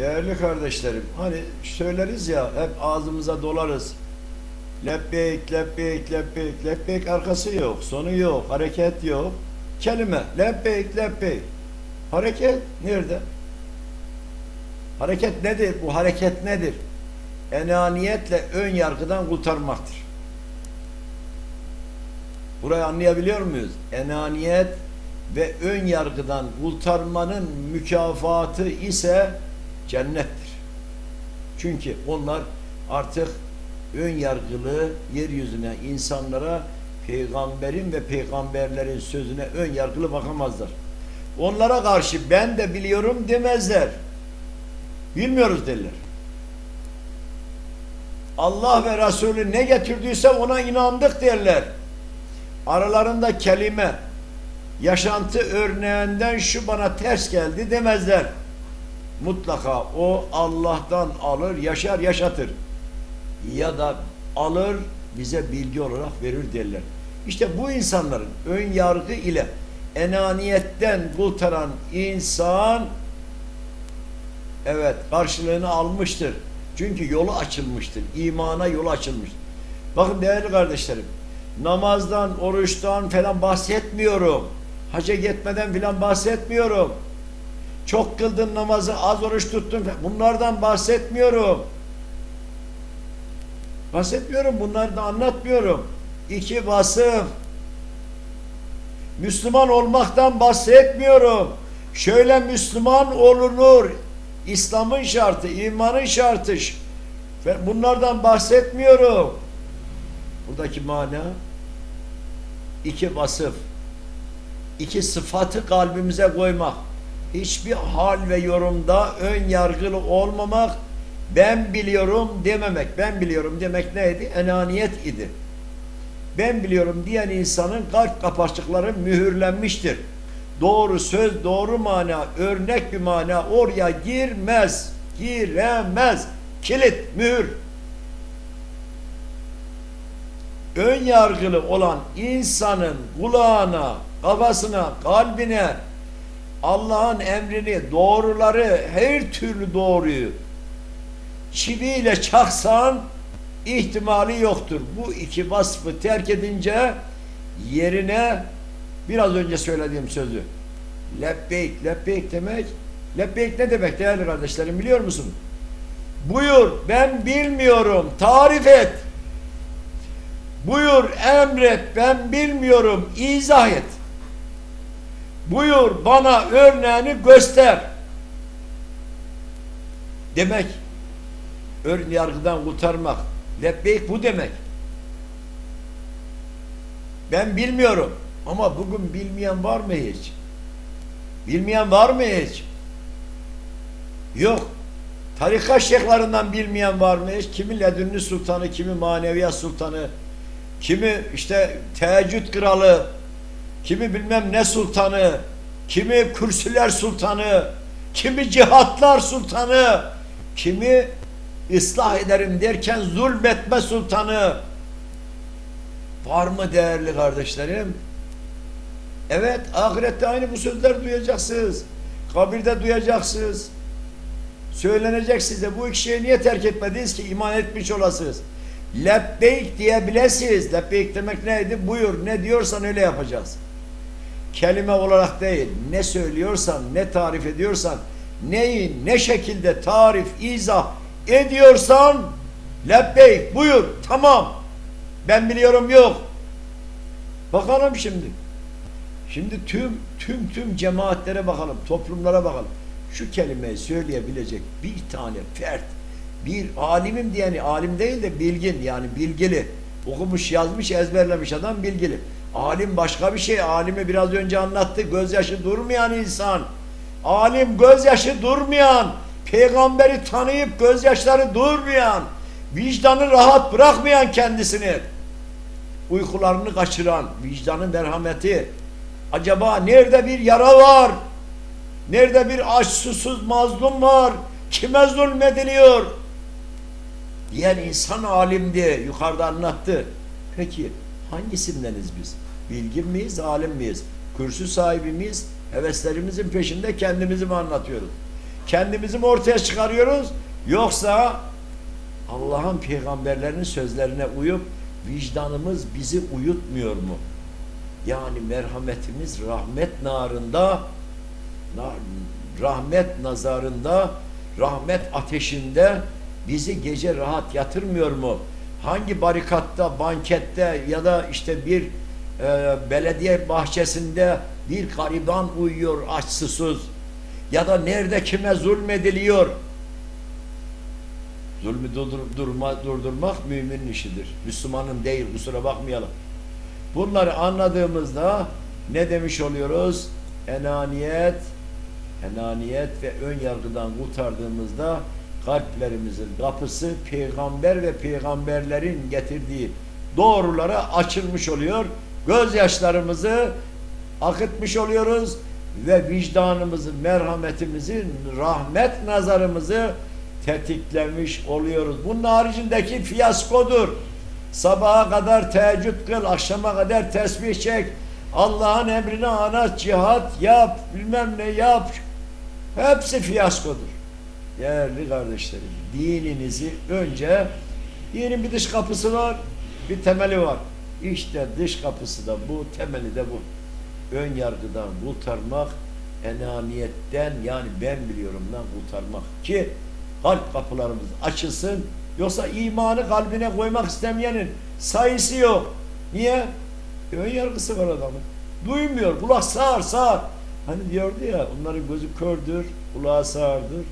Değerli kardeşlerim, hani söyleriz ya, hep ağzımıza dolarız. Lebbeyk, lebbeyk, lebbeyk, lebbeyk arkası yok, sonu yok, hareket yok. Kelime, lebbeyk, lebbeyk. Hareket nerede? Hareket nedir? Bu hareket nedir? Enaniyetle ön yargıdan kurtarmaktır. Burayı anlayabiliyor muyuz? Enaniyet ve ön yargıdan kurtarmanın mükafatı ise cennettir. Çünkü onlar artık ön yargılı yeryüzüne insanlara peygamberin ve peygamberlerin sözüne ön yargılı bakamazlar. Onlara karşı ben de biliyorum demezler. Bilmiyoruz derler. Allah ve Resulü ne getirdiyse ona inandık derler. Aralarında kelime, yaşantı örneğinden şu bana ters geldi demezler. Mutlaka o Allah'tan alır, yaşar, yaşatır. Ya da alır, bize bilgi olarak verir derler. İşte bu insanların ön yargı ile enaniyetten kurtaran insan evet karşılığını almıştır. Çünkü yolu açılmıştır. İmana yolu açılmıştır. Bakın değerli kardeşlerim, namazdan, oruçtan falan bahsetmiyorum. Hacca gitmeden falan bahsetmiyorum. Çok kıldın namazı, az oruç tuttun. Bunlardan bahsetmiyorum. Bahsetmiyorum, bunları da anlatmıyorum. İki vasıf. Müslüman olmaktan bahsetmiyorum. Şöyle Müslüman olunur. İslam'ın şartı, imanın şartı. Bunlardan bahsetmiyorum. Buradaki mana iki vasıf, iki sıfatı kalbimize koymak. Hiçbir hal ve yorumda ön yargılı olmamak, ben biliyorum dememek. Ben biliyorum demek neydi? Enaniyet idi. Ben biliyorum diyen insanın kalp kapakçıkları mühürlenmiştir. Doğru söz, doğru mana, örnek bir mana oraya girmez. Giremez. Kilit, mühür. Ön yargılı olan insanın kulağına, kafasına, kalbine Allah'ın emrini, doğruları, her türlü doğruyu çiviyle çaksan ihtimali yoktur. Bu iki vasfı terk edince yerine biraz önce söylediğim sözü lebbeyk, lebbeyk demek lebbeyk ne demek değerli kardeşlerim biliyor musun? Buyur ben bilmiyorum tarif et. Buyur emret ben bilmiyorum izah et. Buyur bana örneğini göster. Demek ön yargıdan kurtarmak. Lebbeyk bu demek. Ben bilmiyorum. Ama bugün bilmeyen var mı hiç? Bilmeyen var mı hiç? Yok. Tarikat şeyhlerinden bilmeyen var mı hiç? Kimi ledünlü sultanı, kimi maneviyat sultanı, kimi işte teheccüd kralı, kimi bilmem ne sultanı, kimi kürsüler sultanı, kimi cihatlar sultanı, kimi ıslah ederim derken zulmetme sultanı var mı değerli kardeşlerim? Evet, ahirette aynı bu sözler duyacaksınız. Kabirde duyacaksınız. Söylenecek size bu iki şeyi niye terk etmediniz ki iman etmiş olasınız. Lebbeyk diyebilesiniz. Lebbeyk demek neydi? Buyur ne diyorsan öyle yapacağız. Kelime olarak değil. Ne söylüyorsan, ne tarif ediyorsan, neyi ne şekilde tarif, izah ediyorsan lebbeyk buyur tamam. Ben biliyorum yok. Bakalım şimdi. Şimdi tüm tüm tüm cemaatlere bakalım, toplumlara bakalım. Şu kelimeyi söyleyebilecek bir tane fert, bir alimim diyeni alim değil de bilgin yani bilgili. Okumuş, yazmış, ezberlemiş adam bilgili. Alim başka bir şey. Alimi biraz önce anlattı. Gözyaşı durmayan insan. Alim gözyaşı durmayan, peygamberi tanıyıp gözyaşları durmayan, vicdanı rahat bırakmayan kendisini, uykularını kaçıran, vicdanın merhameti, acaba nerede bir yara var, nerede bir aç susuz mazlum var, kime zulmediliyor, diyen insan alimdi, yukarıda anlattı. Peki hangisindeniz biz? Bilgin miyiz, alim miyiz? Kürsü sahibi miyiz? Heveslerimizin peşinde kendimizi mi anlatıyoruz? kendimizi mi ortaya çıkarıyoruz yoksa Allah'ın peygamberlerinin sözlerine uyup vicdanımız bizi uyutmuyor mu? Yani merhametimiz rahmet narında na- rahmet nazarında rahmet ateşinde bizi gece rahat yatırmıyor mu? Hangi barikatta, bankette ya da işte bir e, belediye bahçesinde bir gariban uyuyor aç ya da nerede kime zulmediliyor? Zulmü durdur, durma, durdurmak müminin işidir. Müslümanın değil kusura bakmayalım. Bunları anladığımızda ne demiş oluyoruz? Enaniyet, enaniyet ve ön yargıdan kurtardığımızda kalplerimizin kapısı peygamber ve peygamberlerin getirdiği doğrulara açılmış oluyor. Gözyaşlarımızı akıtmış oluyoruz ve vicdanımızı, merhametimizi, rahmet nazarımızı tetiklemiş oluyoruz. Bunun haricindeki fiyaskodur. Sabaha kadar teheccüd kıl, akşama kadar tesbih çek. Allah'ın emrine ana cihat yap, bilmem ne yap. Hepsi fiyaskodur. Değerli kardeşlerim, dininizi önce, dinin bir dış kapısı var, bir temeli var. İşte dış kapısı da bu, temeli de bu. Ön yargıdan kurtarmak, enaniyetten yani ben biliyorumdan kurtarmak ki kalp kapılarımız açılsın. Yoksa imanı kalbine koymak istemeyenin sayısı yok. Niye? Ön yargısı var adamın. Duymuyor. Kulak sağır sağır. Hani diyordu ya onların gözü kördür, kulağı sağırdır.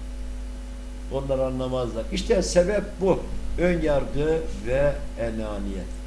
Onlar anlamazlar. İşte sebep bu. Ön yargı ve enaniyet.